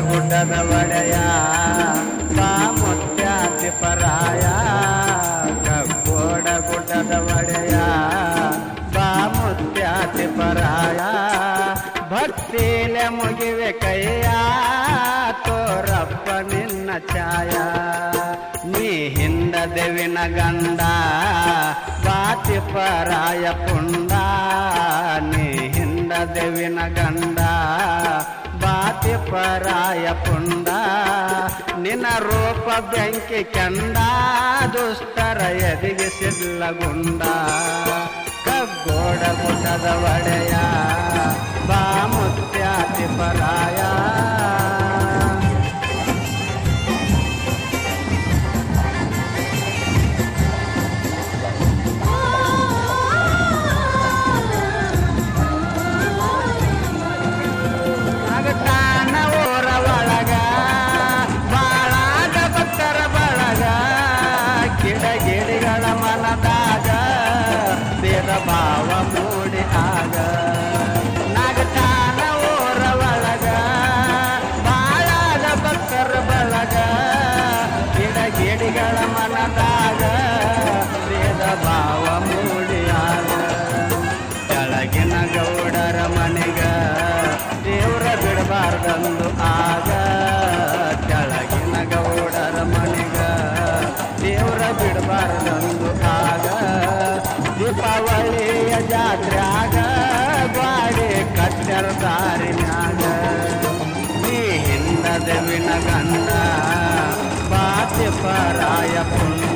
ಗುಡ್ಡದ ಒಡೆಯ ಬಾ ಮುತ್ಯಾತಿ ಪರಾಯ. ಕಗ್ಗೋಡ ಗುಡ್ಡದ ಒಡೆಯ ಬಾ ಮುತ್ಯಾತಿ ಪರಾಯ. ಭಕ್ತಿಲೆ ಮುಗಿವೆ ಕೈಯ, ತೋರಪ್ಪ ನಿನ್ನ ಛಾಯ. ನೀ ಹಿಂದ ದೇವಿನ ಗಂಡ, ಬಾತಿ ಪರಾಯ ಪುಂಡ. ನೀ ಹಿಂದ ದೇವಿನ ಗಂಡ ಬಾತಿ ಪರಾಯ ಪುಂಡ, ನಿನ್ನ ರೂಪ ಬೆಂಕಿ ಕೆಂಡ, ದುಷ್ಟರ ಎದಿಗೆ ಸಿಡ್ಲಗುಂಡ ಕಗ್ಗೋಡ ಗುಡದ ಒಡೆಯ, ಬಾಮುತ್ಯಾತಿ ಪರಾಯ. I'm not. ಬಾತಿ ಪರಾಯ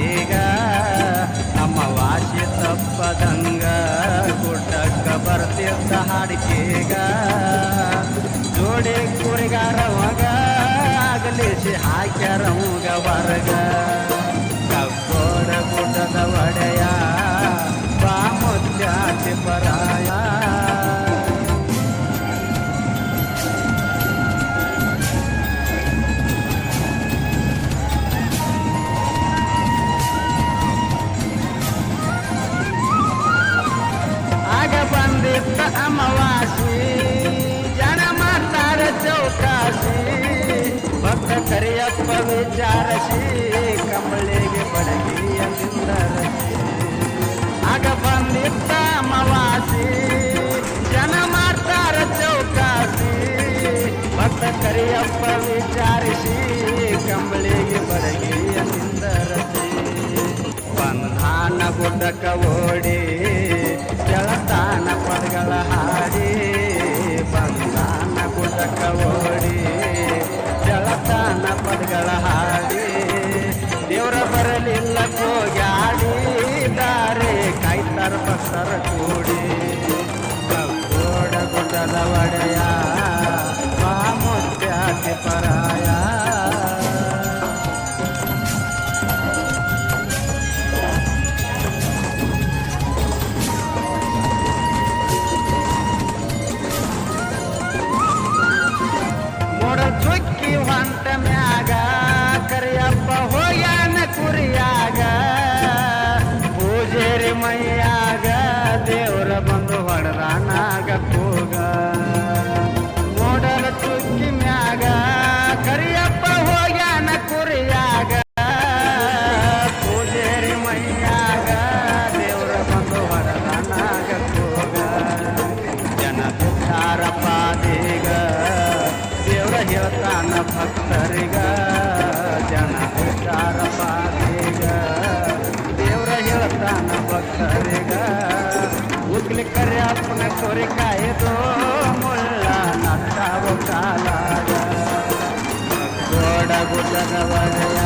ಕರಿಯಪ್ಪ ವಿಚಾರಸಿ ಕಂಬಳಿಗೆ ಬಡಗಿಯ ನಿಂದರಸಿ ಆಗ ಬಂದಿತ್ತ ಮವಾಸಿ ಜನ ಮಾಡ್ತಾರ ಚೌಕಾಸಿ ಭಕ್ತ ಕರಿಯಪ್ಪ ವಿಚಾರಿಸಿ ಕಂಬಳಿಗೆ ಬಡಗಿಯ ನಿಂದರಸಿ ಬಂಧಾನ ಗುಡ್ಡಕ್ಕ ಓಡಿ ಜಳತಾನ ಪದಗಳ ಹಾಡಿ ಬಂಧಾನ ಗುಡ್ಡಕ್ಕ ಓಡಿ ಹಾಡಿ ದೇವರ ಬರಲಿಲ್ಲ ಕೋಗಾಡಿದ್ದಾರೆ ಕಾಯ್ತಾರ ಬಸರ ಕೂಡಿ. ಕಪ್ಪೋಡ ಗುಡ್ಡದ ಒಡೆಯ गोरे काय तो मुला नाथा काला गोडा गोडा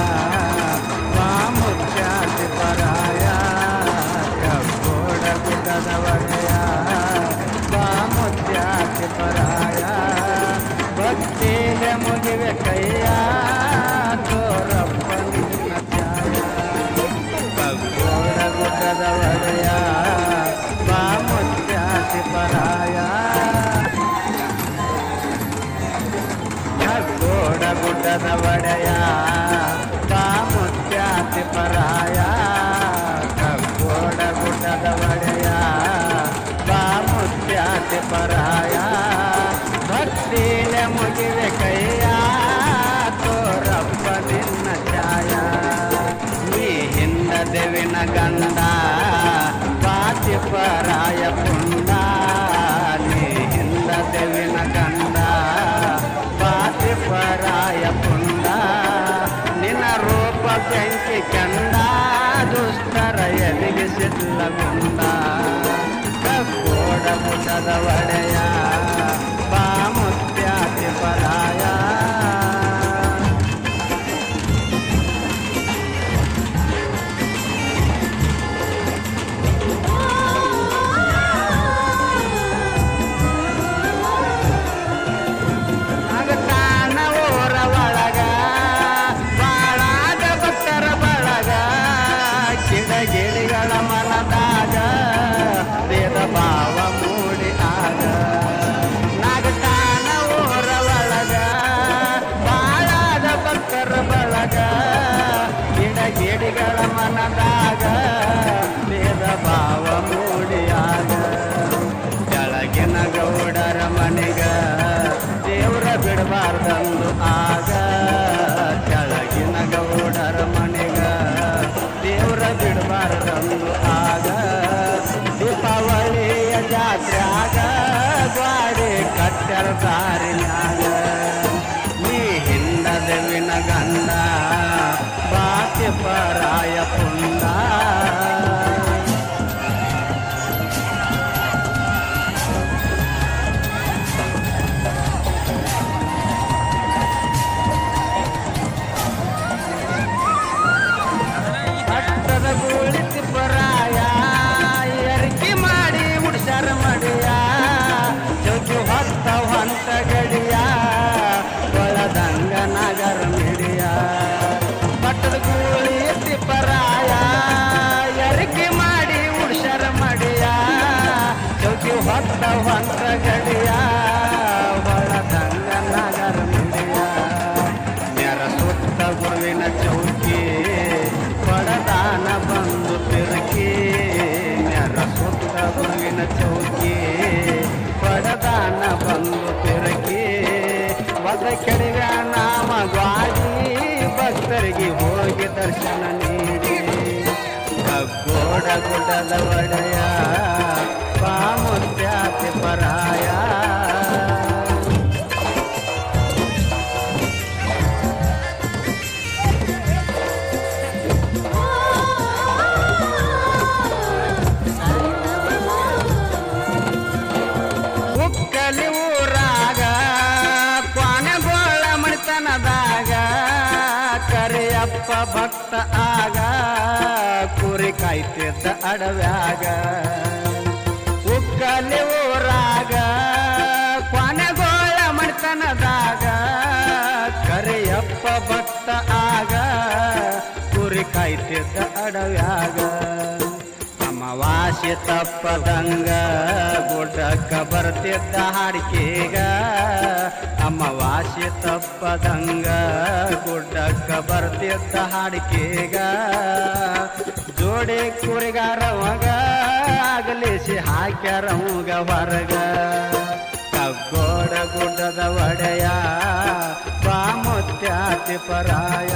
ಕಷ್ಟದ ಒಡೆಯ ಕಾಮುತ್ಯಾತಿ ಪರಾಯ ಕಪ್ಪೋಡ ಗುಡ್ಡದ ಒಡೆಯ ಕಾಮುತ್ಯಾತಿ ಪರಾಯ కుండ నిన్న రూప పెంచి కెండ దుస్తర ఎదిగి సిట్ల గుండా. కూడము చదవడయా better body. డలవడయా పాముత్యాతి పరాయా. రాగా కొనగోళమడితనదా ಅಯ್ಯಪ್ಪ ಭಕ್ತ ಆಗ ಕುರಿ ಕಾಯ್ತಿದ್ದ ಅಡವ್ಯಾಗ. ಉಕ್ಕಲಿ ಊರಾಗ ಕೊನೆಗೋಳ ಮಡ್ತನದಾಗ ಕರೆಯಪ್ಪ ಭಕ್ತ ಆಗ ಕುರಿ ಕಾಯ್ತಿದ್ದ ಅಡವ್ಯಾಗ. ಅಮಾವಾಸ್ಯೆ ತಪ್ಪದಂಗ ಗುಡ್ಡಕ್ಕ ಬರ್ತಿದ್ದ ಹಾಡಿಕೆಗ. ಅಮಾವಾಸ್ಯ ತಪ್ಪದಂಗ ಗುಡ್ಡಕ್ಕ ಬರ್ತಿದ್ದ ಹಾಡಿಕೆಗ. ಜೋಡಿ ಕುರಿಗಾರವಾಗ ಅಗಲಿಸಿ ಹಾಕ್ಯಾರವಂಗ ಹೊರಗ. ಕಗ್ಗೋಡ ಗುಡ್ಡದ ಒಡೆಯ ಪಾಮುತ್ಯಾತಿ ಪರಾಯ.